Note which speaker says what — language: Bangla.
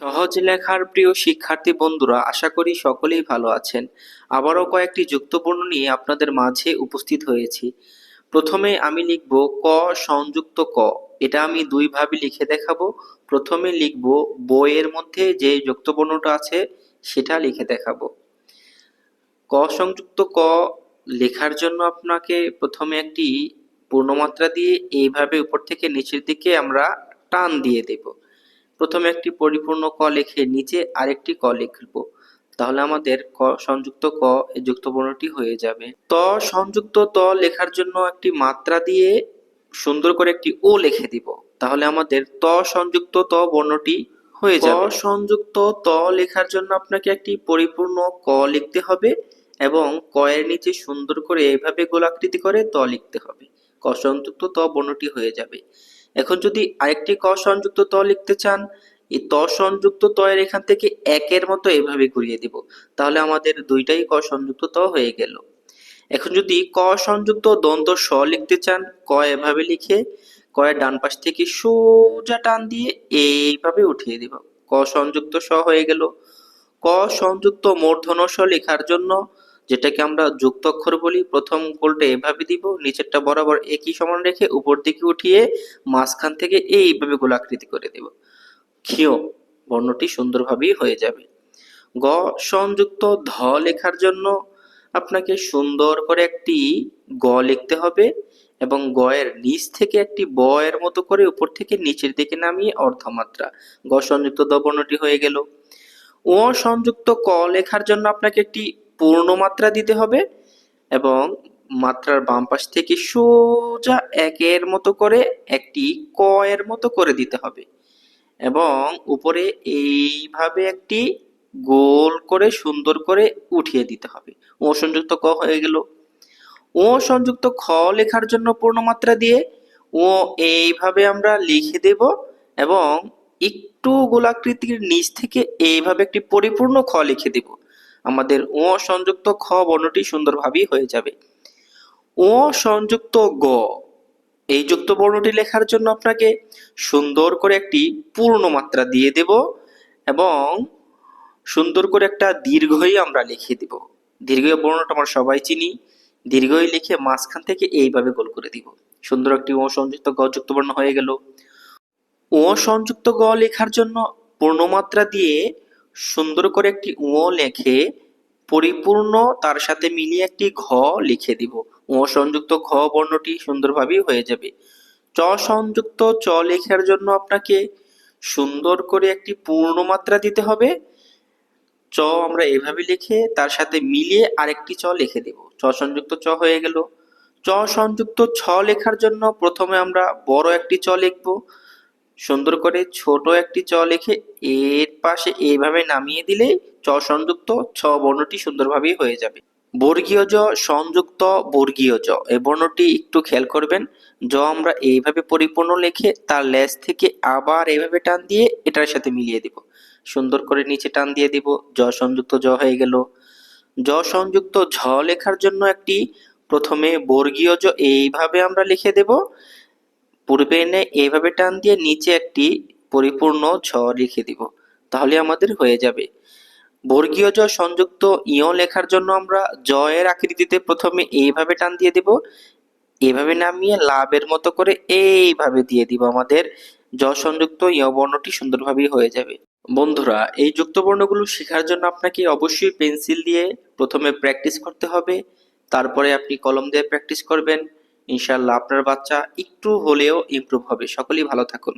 Speaker 1: সহজ লেখার প্রিয় শিক্ষার্থী বন্ধুরা, আশা করি সকলেই ভালো আছেন। আবারও কয়েকটি যুক্তবর্ণ নিয়ে আপনাদের মাঝে উপস্থিত হয়েছি। প্রথমে আমি লিখব ক সংযুক্ত ক। এটা আমি দুইভাবে লিখে দেখাবো। প্রথমে লিখব বইয়ের মধ্যে যে যুক্তবর্ণটা আছে, সেটা লিখে দেখাবো। ক সংযুক্ত ক লেখার জন্য আপনাকে প্রথমে একটি পূর্ণমাত্রা দিয়ে এইভাবে উপর থেকে নিচের দিকে আমরা টান দিয়ে দেব। প্রথমে একটি পরিপূর্ণ ক লিখে নিচে আরেকটি ক লিখব। তাহলে আমাদের ক সংযুক্ত ক এই যুক্ত বর্ণটি হয়ে যাবে। ত সংযুক্ত ত লেখার জন্য একটি মাত্রা দিয়ে সুন্দর করে একটি ও লিখে দিব। তাহলে আমাদের ত সংযুক্ত ত বর্ণটি হয়ে যাবে। ক সংযুক্ত ত লেখার জন্য আপনাকে একটি পরিপূর্ণ ক লিখতে হবে এবং ক এর নিচে সুন্দর করে এইভাবে গোলাকৃতি করে ত লিখতে হবে। ক সংযুক্ত ত বর্ণটি হয়ে যাবে। এখন যদি আরেকটি ক সংযুক্ত ত লিখতে চান, এই ত সংযুক্ত ত এর এখান থেকে একের মতো এভাবে ঘুরিয়ে দিব। তাহলে আমাদের দুইটাই ক সংযুক্ত ত হয়ে গেল। এখন যদি ক সংযুক্ত দ্বন্দ্ব স লিখতে চান, ক এভাবে লিখে ক এর ডান পাশ থেকে সোজা টান দিয়ে এইভাবে উঠিয়ে দিব। ক সংযুক্ত স হয়ে গেল। ক সংযুক্ত মূর্ধন্য স লেখার জন্য যেটাকে আমরা যুক্ত অক্ষর বলি, প্রথম গোলটা এভাবে দিব, নিচেরটা বরাবর একই সমান রেখে উপর দিকে উঠিয়ে মাঝখান থেকে এইভাবে গোলাকৃতি করে দেব। ক্ষীয় বর্ণটি সুন্দরভাবেই হয়ে যাবে। গ, সংযুক্ত ধ লেখার জন্য আপনাকে সুন্দর করে একটি গ লিখতে হবে এবং গ এর নিচ থেকে একটি ব এর মতো করে উপর থেকে নিচের দিকে নামিয়ে অর্ধমাত্রা। গ, সংযুক্ত দ বর্ণটি হয়ে গেল। ও সংযুক্ত ক লেখার জন্য আপনাকে একটি পূর্ণ মাত্রা দিতে হবে এবং মাত্রার বাম পাশ থেকে সোজা একের মতো করে একটি ক এর মতো করে দিতে হবে এবং উপরে এইভাবে একটি গোল করে সুন্দর করে উঠিয়ে দিতে হবে। ও সংযুক্ত ক হয়ে গেল। ও সংযুক্ত খ লেখার জন্য পূর্ণমাত্রা দিয়ে ও এইভাবে আমরা লিখে দেব এবং একটু গোলাকৃতির নিচ থেকে এইভাবে একটি পরিপূর্ণ খ লিখে দেব। আমাদের ও সংযুক্ত খ বর্ণটি সুন্দরভাবেই হয়ে যাবে। ও সংযুক্ত গ। এই যুক্ত বর্ণটি লেখার জন্য আপনাকে সুন্দর করে একটি পূর্ণ মাত্রা দিয়ে দেব এবং সুন্দর করে একটা দীর্ঘই আমরা লিখে দেব। দীর্ঘ বর্ণটা আমরা সবাই চিনি। দীর্ঘই লিখে মাঝখান থেকে এইভাবে গোল করে দিব। সুন্দর একটি ও সংযুক্ত গ যুক্ত বর্ণ হয়ে গেল। সংযুক্ত গ লেখার জন্য পূর্ণমাত্রা দিয়ে সুন্দর করে একটি ও লেখে, পরিপূর্ণ তার সাথে মিলিয়ে একটি ঘ লিখে দিব। ও সংযুক্ত ঘ বর্ণটি সুন্দরভাবেই হয়ে যাবে। চ সংযুক্ত চ লেখার জন্য আপনাকে সুন্দর করে একটি পূর্ণ মাত্রা দিতে হবে। চ আমরা এভাবে লিখে তার সাথে মিলিয়ে আরেকটি চ লিখে দেব। চ সংযুক্ত চ হয়ে গেল। চ সংযুক্ত ছ লেখার জন্য প্রথমে আমরা বড় একটি চ লিখব। সুন্দর করে ছোট একটি চ লিখে এর পাশে এইভাবে নামিয়ে দিলে চ সংযুক্ত ছ বর্ণটি সুন্দরভাবেই হয়ে যাবে। বর্গীয় জ সংযুক্ত বর্গীয় জ এই বর্ণটি একটু খেয়াল করবেন। জ আমরা এইভাবে পরিপূর্ণ লেখে তার লেজ থেকে আবার এইভাবে টান দিয়ে এটার সাথে মিলিয়ে দিব। সুন্দর করে নিচে টান দিয়ে দিব, জ সংযুক্ত জ হয়ে গেল। জ সংযুক্ত ঝ লেখার জন্য একটি প্রথমে বর্গীয় জ এইভাবে আমরা লিখে দেব। পূর্বে এনে এইভাবে টান দিয়ে নিচে একটি পরিপূর্ণ ঝ লিখে দিব, তাহলে আমাদের হয়ে যাবে। বর্গীয় জ সংযুক্ত ইয় লেখার জন্য আমরা জ এর আকৃতিতে প্রথমে এইভাবে টান দিয়ে দিব এভাবে নামিয়ে লাভের মতো করে এইভাবে দিয়ে দিব, আমাদের জ সংযুক্ত ইয় বর্ণটি সুন্দরভাবেই হয়ে যাবে। বন্ধুরা, এই যুক্ত বর্ণগুলো শেখার জন্য আপনাকে অবশ্যই পেন্সিল দিয়ে প্রথমে প্র্যাকটিস করতে হবে, তারপরে আপনি কলম দিয়ে প্র্যাকটিস করবেন ইনশাল্লাহ আপনার বাচ্চা একটু হলেও ইমপ্রুভ হবে। সকলেই ভালো থাকুন।